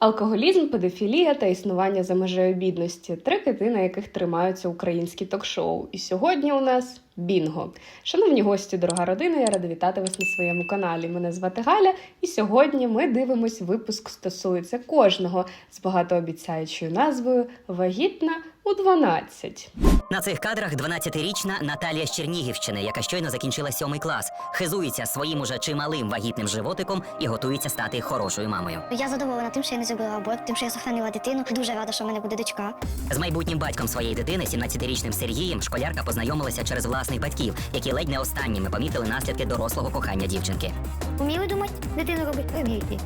Алкоголізм, педофілія та існування за межею бідності три кити, на яких тримаються українські ток-шоу. І сьогодні у нас бінго. Шановні гості, дорога родина, я рада вітати вас на своєму каналі. Мене звати Галя, і сьогодні ми дивимось випуск стосується кожного з багатообіцяючою назвою Вагітна у 12. На цих кадрах 12-річна Наталія з Чернігівщини, яка щойно закінчила сьомий клас, хизується своїм уже чималим вагітним животиком і готується стати хорошою мамою. Я задоволена тим, що я не зробила аборт, тим, що я сохранила дитину. Дуже рада, що в мене буде дочка. З майбутнім батьком своєї дитини, 17-річним Сергієм, школярка познайомилася через власних батьків, які ледь не останніми помітили наслідки дорослого кохання дівчинки. Уміли думати, дитину робить, вмієте.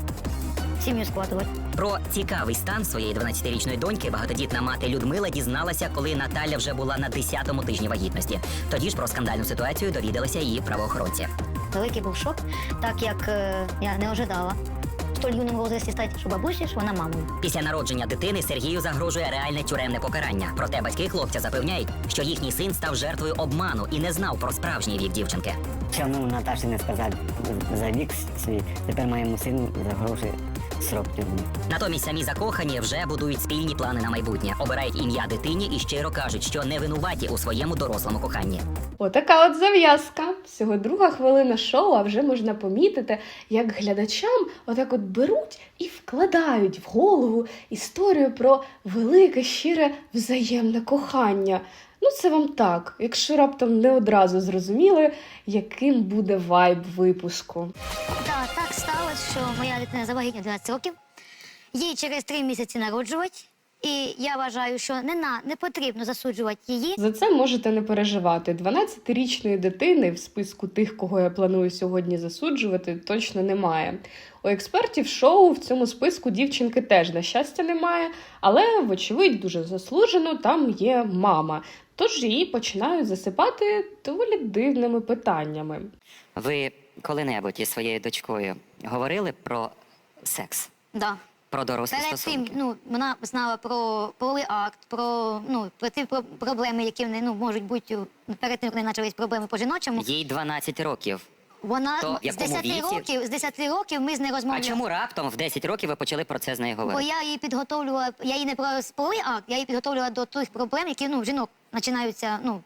Сім'ю складувати. Про цікавий стан своєї 12-річної доньки багатодітна мати Людмила дізналася, коли Наталя вже була на 10-му тижні вагітності. Тоді ж про скандальну ситуацію довідалися її правоохоронці. Великий був шок, так як е, я не ожидала. Столь юному возрасті стати, що бабусі, що вона мамою. Після народження дитини Сергію загрожує реальне тюремне покарання. Проте батьки хлопця запевняють, що їхній син став жертвою обману і не знав про справжній вік дівчинки. Чому Наташі не сказати за вік свій, тепер моєму сину загрожує срок тюрми. Натомість самі закохані вже будують спільні плани на майбутнє, обирають ім'я дитині і щиро кажуть, що не винуваті у своєму дорослому коханні. Отака от зав'язка. Всього друга хвилина шоу, а вже можна помітити, як глядачам отак от беруть і вкладають в голову історію про велике, щире взаємне кохання. Ну, це вам так, якщо раптом не одразу зрозуміли, яким буде вайб випуску. Так, так сталося, що моя дитина завагітня 12 років. Їй через 3 місяці народжувати. І я вважаю, що не на не потрібно засуджувати її. За це можете не переживати. 12-річної дитини в списку тих, кого я планую сьогодні засуджувати, точно немає. У експертів шоу в цьому списку дівчинки теж на щастя немає, але, вочевидь, дуже заслужено там є мама. Тож її починають засипати доволі дивними питаннями. Ви коли-небудь із своєю дочкою говорили про секс, Да. про дорослі Перед цим ну, вона знала про половий акт, про, ну, про ті про- проблеми, які вони ну, можуть бути у- перед тим, коли почались проблеми по жіночому. Їй 12 років. Вона То з якому 10 віці? років, з 10 років ми з нею А розмовляли. чому раптом в 10 років ви почали про це з нею Бо говорити? я її підготовлювала, я її не про половий акт, я її підготовлювала до тих проблем, які ну, в жінок починаються. Ну,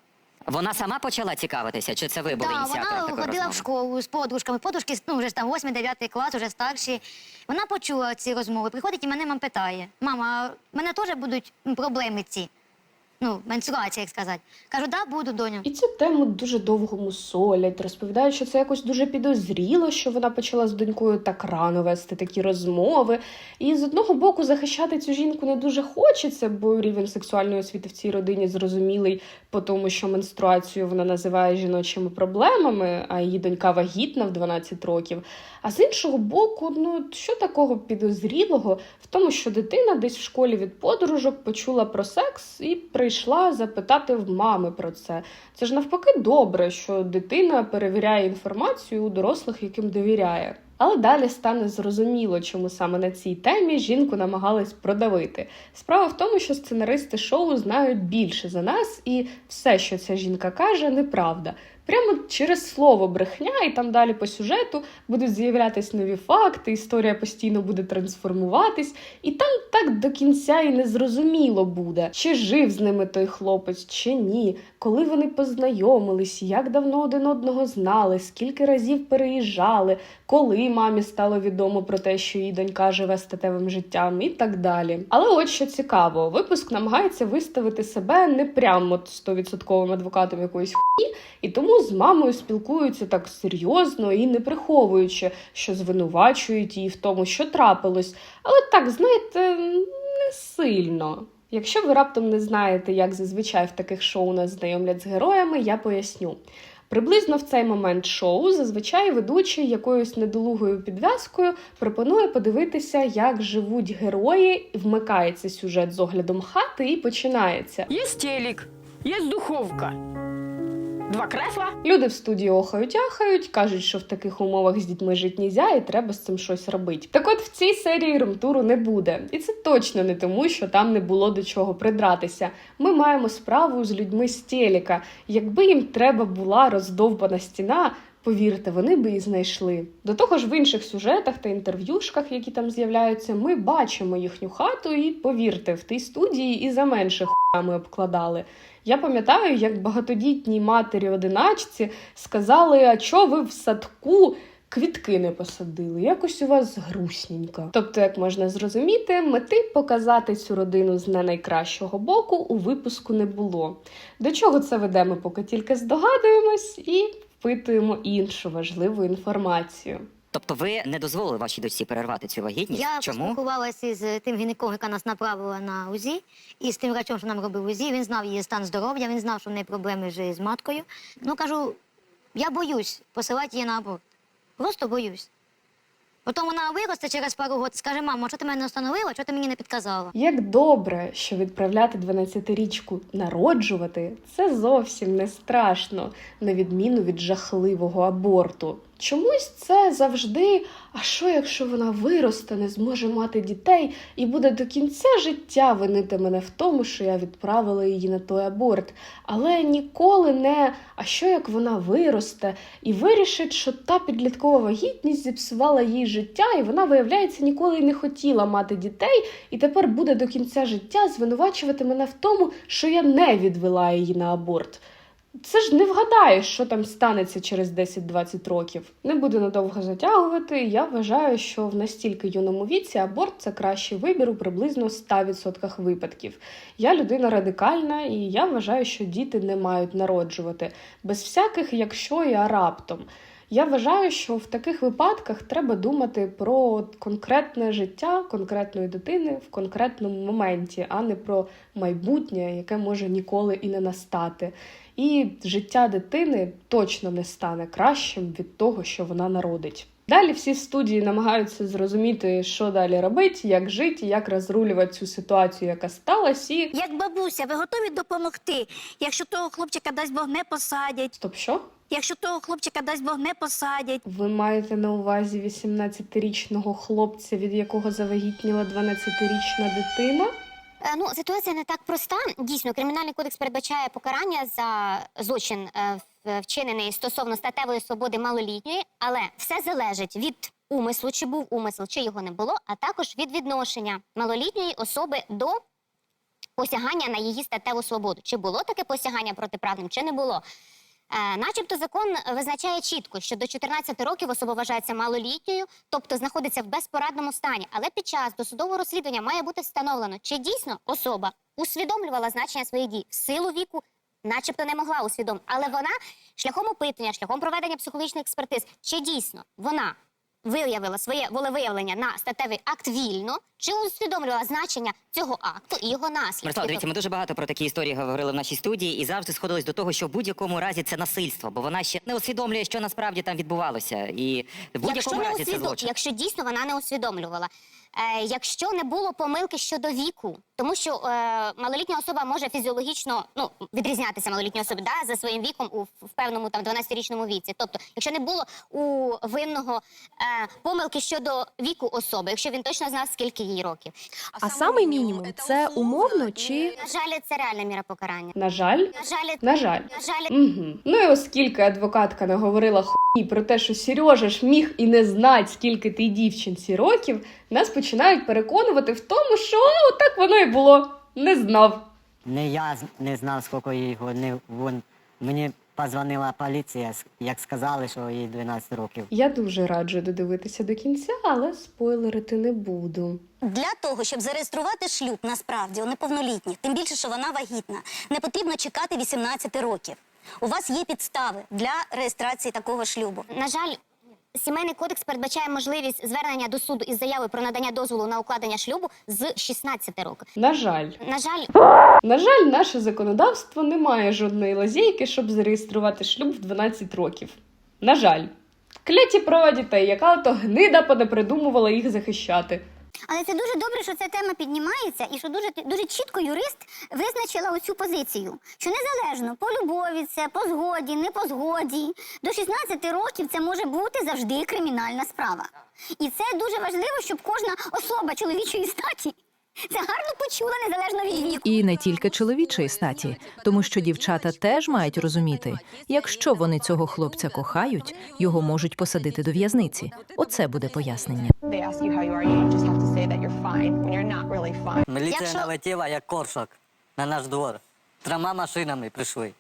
Вона сама почала цікавитися, чи це ви були да, ініціатором вона такої ходила в школу з подружками. Подружки ну, вже ж там 8-9 клас, вже старші. Вона почула ці розмови. Приходить і мене мам питає: мама, а в мене теж будуть м, проблеми ці. Ну, менструація, як сказати. Кажу, да, буду, доню. І цю тему дуже довго мусолять, розповідають, що це якось дуже підозріло, що вона почала з донькою так рано вести такі розмови. І з одного боку захищати цю жінку не дуже хочеться, бо рівень сексуальної освіти в цій родині зрозумілий, по тому, що менструацію вона називає жіночими проблемами, а її донька вагітна в 12 років. А з іншого боку, ну що такого підозрілого в тому, що дитина десь в школі від подружок почула про секс і прийшла запитати в мами про це. Це ж навпаки добре, що дитина перевіряє інформацію у дорослих, яким довіряє. Але далі стане зрозуміло, чому саме на цій темі жінку намагались продавити. Справа в тому, що сценаристи шоу знають більше за нас, і все, що ця жінка каже, неправда. Прямо через слово брехня, і там далі по сюжету будуть з'являтись нові факти, історія постійно буде трансформуватись, і там так до кінця і не зрозуміло буде, чи жив з ними той хлопець, чи ні, коли вони познайомились, як давно один одного знали, скільки разів переїжджали, коли мамі стало відомо про те, що її донька живе статевим життям, і так далі. Але от що цікаво, випуск намагається виставити себе не прямо от 100% адвокатом якоїсь хуї, і тому з мамою спілкуються так серйозно і не приховуючи, що звинувачують її в тому, що трапилось. Але так, знаєте, не сильно. Якщо ви раптом не знаєте, як зазвичай в таких шоу нас знайомлять з героями, я поясню. Приблизно в цей момент шоу зазвичай ведучий якоюсь недолугою підв'язкою пропонує подивитися, як живуть герої, вмикається сюжет з оглядом хати і починається. Есть телек, есть духовка, два кресла. Люди в студії охають ахають, кажуть, що в таких умовах з дітьми жити нельзя і треба з цим щось робити. Так от в цій серії ремтуру не буде. І це точно не тому, що там не було до чого придратися. Ми маємо справу з людьми з телека. Якби їм треба була роздовбана стіна. Повірте, вони би і знайшли. До того ж, в інших сюжетах та інтерв'юшках, які там з'являються, ми бачимо їхню хату, і повірте, в тій студії і за менше хуями обкладали. Я пам'ятаю, як багатодітній матері одиначці сказали: а чо ви в садку квітки не посадили? Якось у вас грустненько. Тобто, як можна зрозуміти, мети показати цю родину з не найкращого боку у випуску не було. До чого це веде, ми поки тільки здогадуємось і впитуємо іншу важливу інформацію. Тобто ви не дозволили вашій дочці перервати цю вагітність? Я Чому? поспілкувалася з тим гінекологом, яка нас направила на УЗІ, і з тим врачом, що нам робив УЗІ. Він знав її стан здоров'я, він знав, що в неї проблеми вже з маткою. Ну кажу, я боюсь посилати її на аборт. Просто боюсь. Потім вона виросте через пару років, скаже, мамо, що ти мене не встановила, що ти мені не підказала? Як добре, що відправляти 12-річку народжувати це зовсім не страшно, на відміну від жахливого аборту. Чомусь це завжди. А що, якщо вона виросте, не зможе мати дітей і буде до кінця життя винити мене в тому, що я відправила її на той аборт. Але ніколи не а що як вона виросте і вирішить, що та підліткова вагітність зіпсувала їй життя, і вона, виявляється, ніколи й не хотіла мати дітей, і тепер буде до кінця життя звинувачувати мене в тому, що я не відвела її на аборт. Це ж не вгадаєш, що там станеться через 10-20 років. Не буду надовго затягувати. Я вважаю, що в настільки юному віці аборт це кращий вибір у приблизно 100% випадків. Я людина радикальна, і я вважаю, що діти не мають народжувати без всяких якщо і раптом. Я вважаю, що в таких випадках треба думати про конкретне життя конкретної дитини в конкретному моменті, а не про майбутнє, яке може ніколи і не настати. І життя дитини точно не стане кращим від того, що вона народить. Далі всі студії намагаються зрозуміти, що далі робити, як жити, як розрулювати цю ситуацію, яка сталася, і Як бабуся, ви готові допомогти? Якщо того хлопчика дасть Бог не посадять, стоп, що? якщо того хлопчика дасть Бог не посадять, Ви маєте на увазі 18-річного хлопця, від якого завагітніла 12-річна дитина? Е, Ну, ситуація не так проста. Дійсно, кримінальний кодекс передбачає покарання за злочин е, вчинений стосовно статевої свободи малолітньої, але все залежить від умислу, чи був умисел, чи його не було, а також від відношення малолітньої особи до посягання на її статеву свободу. Чи було таке посягання протиправним, чи не було. Е, начебто закон визначає чітко, що до 14 років особа вважається малолітньою, тобто знаходиться в безпорадному стані. Але під час досудового розслідування має бути встановлено, чи дійсно особа усвідомлювала значення своїх дій в силу віку, начебто не могла усвідомити. Але вона шляхом опитування, шляхом проведення психологічних експертиз, чи дійсно вона виявила своє волевиявлення на статевий акт вільно, чи усвідомлювала значення цього акту і його наслідки. Мирослав, дивіться, ми дуже багато про такі історії говорили в нашій студії і завжди сходились до того, що в будь-якому разі це насильство, бо вона ще не усвідомлює, що насправді там відбувалося. І в будь-якому разі це злочин. якщо дійсно вона не усвідомлювала, якщо не було помилки щодо віку, тому що е, малолітня особа може фізіологічно ну, відрізнятися малолітній особі да, за своїм віком у в певному там 12-річному віці. Тобто, якщо не було у винного е, помилки щодо віку особи, якщо він точно знав, скільки їй років. А самий мінімум це умовно чи На жаль, це реальна міра покарання. На жаль, На жаль, на жаль. на жаль, Угу. Ну і оскільки адвокатка наговорила хуйні про те, що Сережа ж міг і не знати, скільки тій дівчинці років, нас починають переконувати в тому, що «А, отак воно і було. Не знав. Не я не знав, скільки їй год, не вон. Мені позвонила поліція, як сказали, що їй 12 років. Я дуже раджу додивитися до кінця, але спойлерити не буду. для того, щоб зареєструвати шлюб насправді у неповнолітніх, тим більше, що вона вагітна, не потрібно чекати 18 років. У вас є підстави для реєстрації такого шлюбу. На жаль, сімейний кодекс передбачає можливість звернення до суду із заявою про надання дозволу на укладення шлюбу з 16 років. На жаль, На жаль, на жаль, наше законодавство не має жодної лазейки, щоб зареєструвати шлюб в 12 років. На жаль, кляті права дітей, яка то гнида понапридумувала їх захищати. Але це дуже добре, що ця тема піднімається, і що дуже дуже чітко юрист визначила оцю позицію, що незалежно по любові, це по згоді, не по згоді. До 16 років це може бути завжди кримінальна справа. І це дуже важливо, щоб кожна особа чоловічої статі Це гарно почула, незалежно від віку. І не тільки чоловічої статі, тому що дівчата теж мають розуміти, якщо вони цього хлопця кохають, його можуть посадити до в'язниці. Оце буде пояснення. Міліція Якщо- налетіла як коршак на наш двор. Трьома машинами прийшли.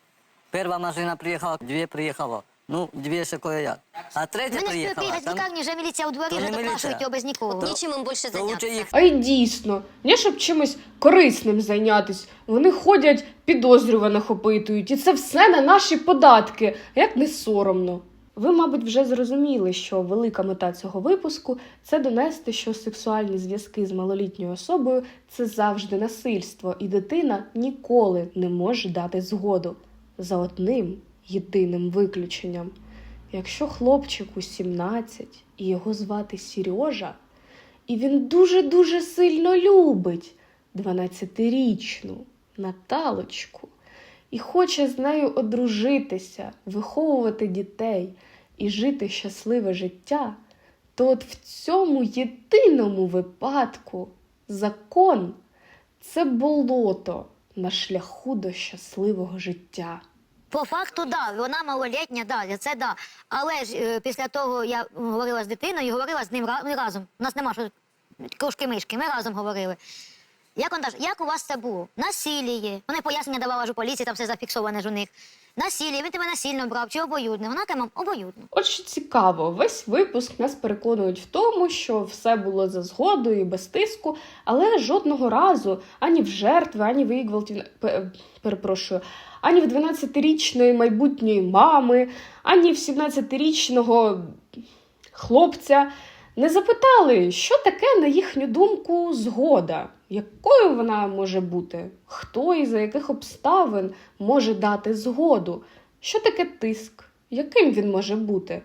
Перша машина приїхала, дві приїхало. Ну, дві ще як. А третя Мене приїхала. приїхати в Там... лікарні, вже міліція у дворі, вже міліція. допрашують його без нікого. Нічим їм більше лучше зайнятися. їх А й дійсно, не щоб чимось корисним зайнятись. Вони ходять, підозрюваних опитують, і це все на наші податки. Як не соромно. Ви, мабуть, вже зрозуміли, що велика мета цього випуску це донести, що сексуальні зв'язки з малолітньою особою це завжди насильство, і дитина ніколи не може дати згоду за одним єдиним виключенням. Якщо хлопчику 17 і його звати Сережа, і він дуже-дуже сильно любить 12-річну Наталочку і хоче з нею одружитися, виховувати дітей і жити щасливе життя, то от в цьому єдиному випадку закон це болото на шляху до щасливого життя. По факту, да, вона малолітня, да, це да. Але ж е, після того я говорила з дитиною, говорила з ним разом. У нас нема що кружки-мишки, ми разом говорили. Як он каже, як у вас це було? Насиліє. Вони пояснення давала ж у поліції, там все зафіксоване ж у них. Насиліє, він тебе насильно брав чи обоюдне. Вона каже, мам, обоюдно. От цікаво, весь випуск нас переконують в тому, що все було за згодою і без тиску, але жодного разу ані в жертви, ані в її гвалтів... перепрошую, ані в 12-річної майбутньої мами, ані в 17-річного хлопця не запитали, що таке, на їхню думку, згода, якою вона може бути, хто і за яких обставин може дати згоду, що таке тиск, яким він може бути,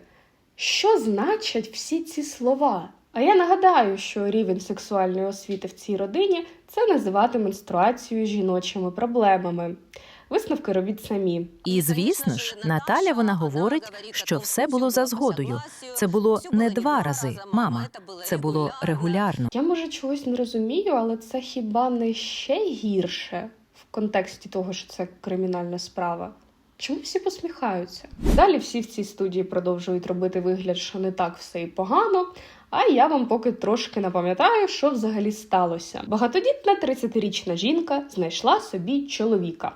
що значать всі ці слова. А я нагадаю, що рівень сексуальної освіти в цій родині це називати менструацію жіночими проблемами. Висновки робіть самі. І звісно ж, Наталя вона говорить, що все було за згодою. Це було не два рази, мама. Це було регулярно. Я може чогось не розумію, але це хіба не ще гірше в контексті того, що це кримінальна справа? Чому всі посміхаються? Далі всі в цій студії продовжують робити вигляд, що не так все і погано. А я вам поки трошки напам'ятаю, що взагалі сталося. Багатодітна 30-річна жінка знайшла собі чоловіка.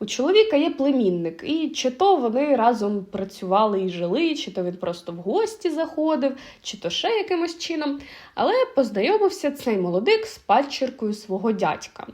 У чоловіка є племінник, і чи то вони разом працювали і жили, чи то він просто в гості заходив, чи то ще якимось чином. Але познайомився цей молодик з падчеркою свого дядька.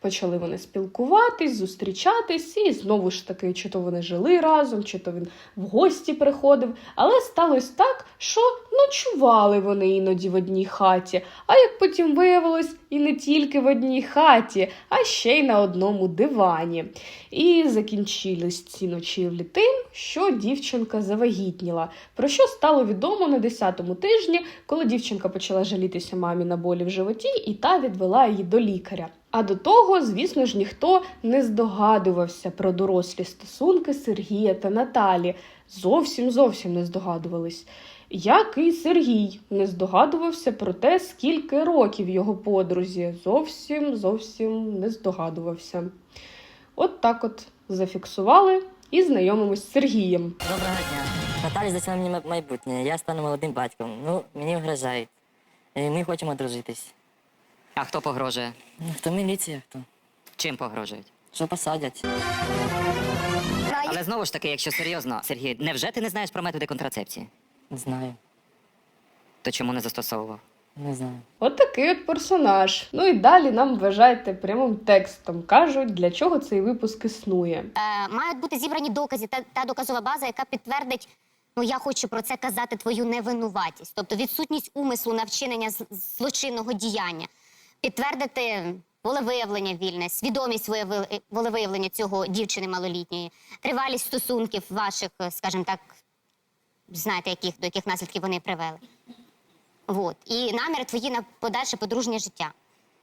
Почали вони спілкуватись, зустрічатись, і знову ж таки, чи то вони жили разом, чи то він в гості приходив. Але сталося так, що ночували вони іноді в одній хаті. А як потім виявилось, і не тільки в одній хаті, а ще й на одному дивані. І закінчились ці ночівлі тим, що дівчинка завагітніла, про що стало відомо на 10-му тижні, коли дівчинка почала жалітися мамі на болі в животі, і та відвела її до лікаря. А до того, звісно ж, ніхто не здогадувався про дорослі стосунки Сергія та Наталі. Зовсім зовсім не здогадувались. Як і Сергій не здогадувався про те, скільки років його подрузі. Зовсім зовсім не здогадувався. От так от зафіксували і знайомимось з Сергієм. Доброго дня. Наталі за мені майбутнє. Я стану молодим батьком. Ну, мені вгрожають. І Ми хочемо дружитись. А хто погрожує? Ну, Хто міліція, хто? Чим погрожують? Що посадять? Але знову ж таки, якщо серйозно, Сергій, невже ти не знаєш про методи контрацепції? Не знаю. То чому не застосовував? Не знаю. От такий от персонаж. Ну і далі нам вважайте прямим текстом кажуть, для чого цей випуск існує. Е, мають бути зібрані докази та, та доказова база, яка підтвердить. Ну, я хочу про це казати твою невинуватість, тобто відсутність умислу на вчинення з- злочинного діяння, підтвердити волевиявлення вільне, свідомість волеви- волевиявлення цього дівчини малолітньої, тривалість стосунків ваших, е, скажімо так, знаєте, яких, до яких наслідків вони привели. Вот. І наміри твої на подальше подружнє життя.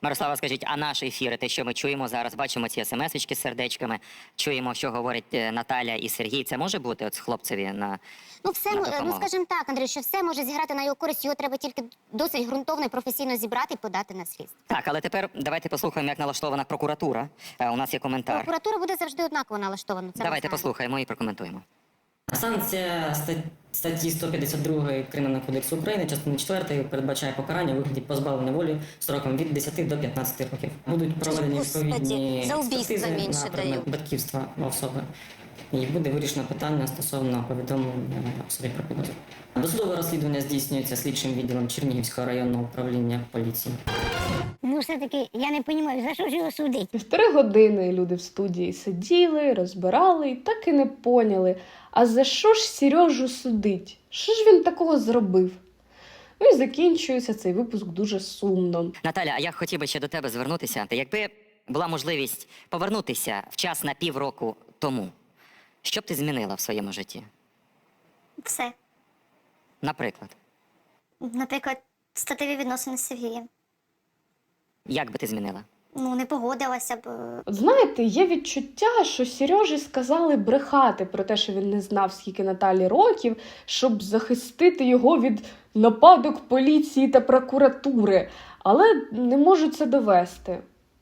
Мирослава, скажіть, а наш ефір, те, що ми чуємо зараз, бачимо ці смс-очки з сердечками, чуємо, що говорять е, Наталя і Сергій. Це може бути от хлопцеві на Ну, все, На мо- ну скажімо так, Андрій, що все може зіграти на його користь, його треба тільки досить ґрунтовно і професійно зібрати і подати на слідство. так, але тепер давайте послухаємо, як налаштована прокуратура. Е, У нас є коментар. Прокуратура буде завжди однаково налаштована. Це ми Давайте знаємо. послухаємо і прокоментуємо. Санкція ста- статті 152 Кримінального кодексу України, частини 4 передбачає покарання у вигляді позбавлення волі строком від 10 до 15 років. Будуть проведені відповідні експертизи на предмет батьківства особи. І буде вирішено питання стосовно повідомлення особі про підозру. Досудове розслідування здійснюється слідчим відділом Чернігівського районного управління поліції. Ну, все-таки я не розумію, за що ж його судить? Півтори години люди в студії сиділи, розбирали і так і не поняли. А за що ж Сережу судить? Що ж він такого зробив? Ну і закінчується цей випуск дуже сумно. Наталя, а я хотів би ще до тебе звернутися. Та якби була можливість повернутися в час на півроку тому, що б ти змінила в своєму житті? Все. Наприклад, Наприклад, статеві відносини з Сергієм. як би ти змінила? Ну, не погодилася б. е, знаєте, є відчуття, що Сережі сказали брехати про те, що він не знав, скільки Наталі років, щоб захистити його від нападок поліції та прокуратури, але не можуть це довести.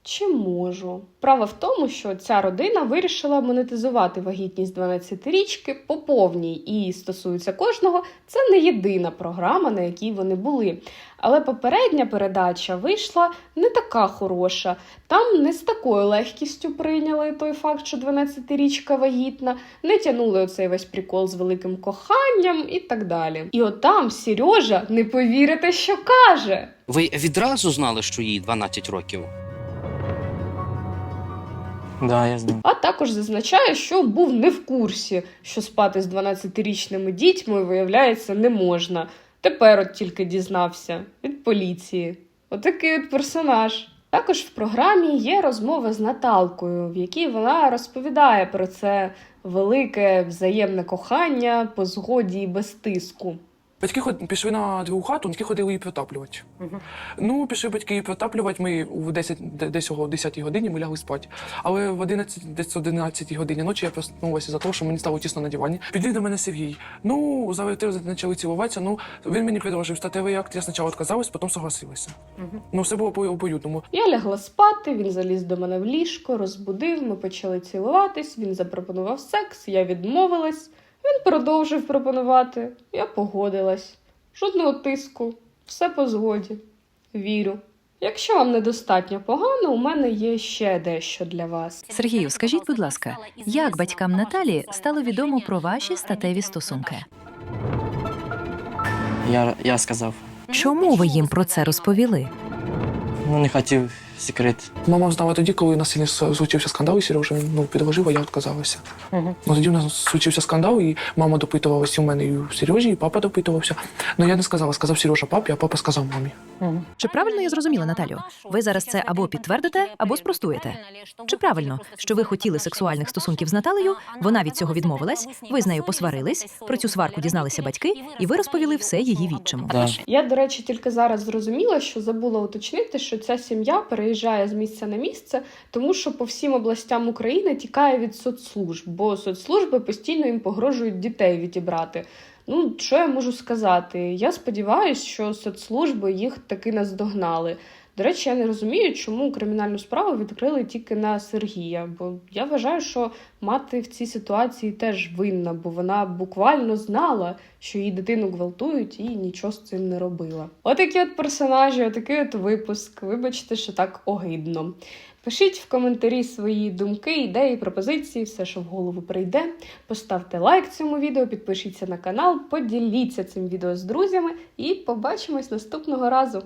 Чи можу? Право в тому, що ця родина вирішила монетизувати вагітність 12-річки по повній і стосується кожного. Це не єдина програма, на якій вони були. Але попередня передача вийшла не така хороша. Там не з такою легкістю прийняли той факт, що 12-річка вагітна, не тянули оцей весь прикол з великим коханням і так далі. І от там Сережа, не повірите, що каже. Ви відразу знали, що їй 12 років? Да, я знаю. А також зазначає, що був не в курсі, що спати з 12-річними дітьми, виявляється, не можна. Тепер от тільки дізнався від поліції. Отакий от персонаж. Також в програмі є розмова з Наталкою, в якій вона розповідає про це велике взаємне кохання по згоді і без тиску. Батьки ход- пішли на другу хату, батьки ходили її протаплювати. Ну, пішли батьки її протаплювати, ми у 10, де- десь о 10 годині ми лягли спати. Але в 11, десь о 11 годині ночі я проснулася за те, що мені стало тісно на дивані. Підвів до мене Сергій. Ну, завертив, почали цілуватися. Ну, він мені предложив статевий акт. Я спочатку відказалась, потім согласилася. Ну, все було по обоюдному. Я лягла спати, він заліз до мене в ліжко, розбудив, ми почали цілуватись, він запропонував секс, я відмовилась. Він продовжив пропонувати, я погодилась. Жодного тиску, все по згоді. Вірю. Якщо вам недостатньо погано, у мене є ще дещо для вас. Сергію, скажіть, будь ласка, як батькам Наталі стало відомо про ваші статеві стосунки? Я, я сказав. Чому ви їм про це розповіли? Ну, не хотів секрет. Мама знала тоді, коли у нас сильно случився скандал, і Сережа ну, підложив, а я відказалася. Ну, тоді у нас случився скандал, і мама допитувалася у мене і у Сережі, і папа допитувався. Ну я не сказала, сказав Сережа папі, а папа сказав мамі. Чи правильно я зрозуміла, Наталю? Ви зараз це або підтвердите, або спростуєте. Чи правильно, що ви хотіли сексуальних стосунків з Наталею, вона від цього відмовилась, ви з нею посварились, про цю сварку дізналися батьки, і ви розповіли все її відчиму? Да. Я, до речі, тільки зараз зрозуміла, що забула уточнити, що ця сім'я переїжджає з місця на місце, тому що по всім областям України тікає від соцслужб, бо соцслужби постійно їм погрожують дітей відібрати. Ну, що я можу сказати? Я сподіваюся, що соцслужби їх таки наздогнали. До речі, я не розумію, чому кримінальну справу відкрили тільки на Сергія. Бо я вважаю, що мати в цій ситуації теж винна, бо вона буквально знала, що її дитину гвалтують, і нічого з цим не робила. Отакі от персонажі, отакий от випуск. Вибачте, що так огидно. Пишіть в коментарі свої думки, ідеї, пропозиції, все, що в голову прийде. Поставте лайк цьому відео, підпишіться на канал, поділіться цим відео з друзями і побачимось наступного разу.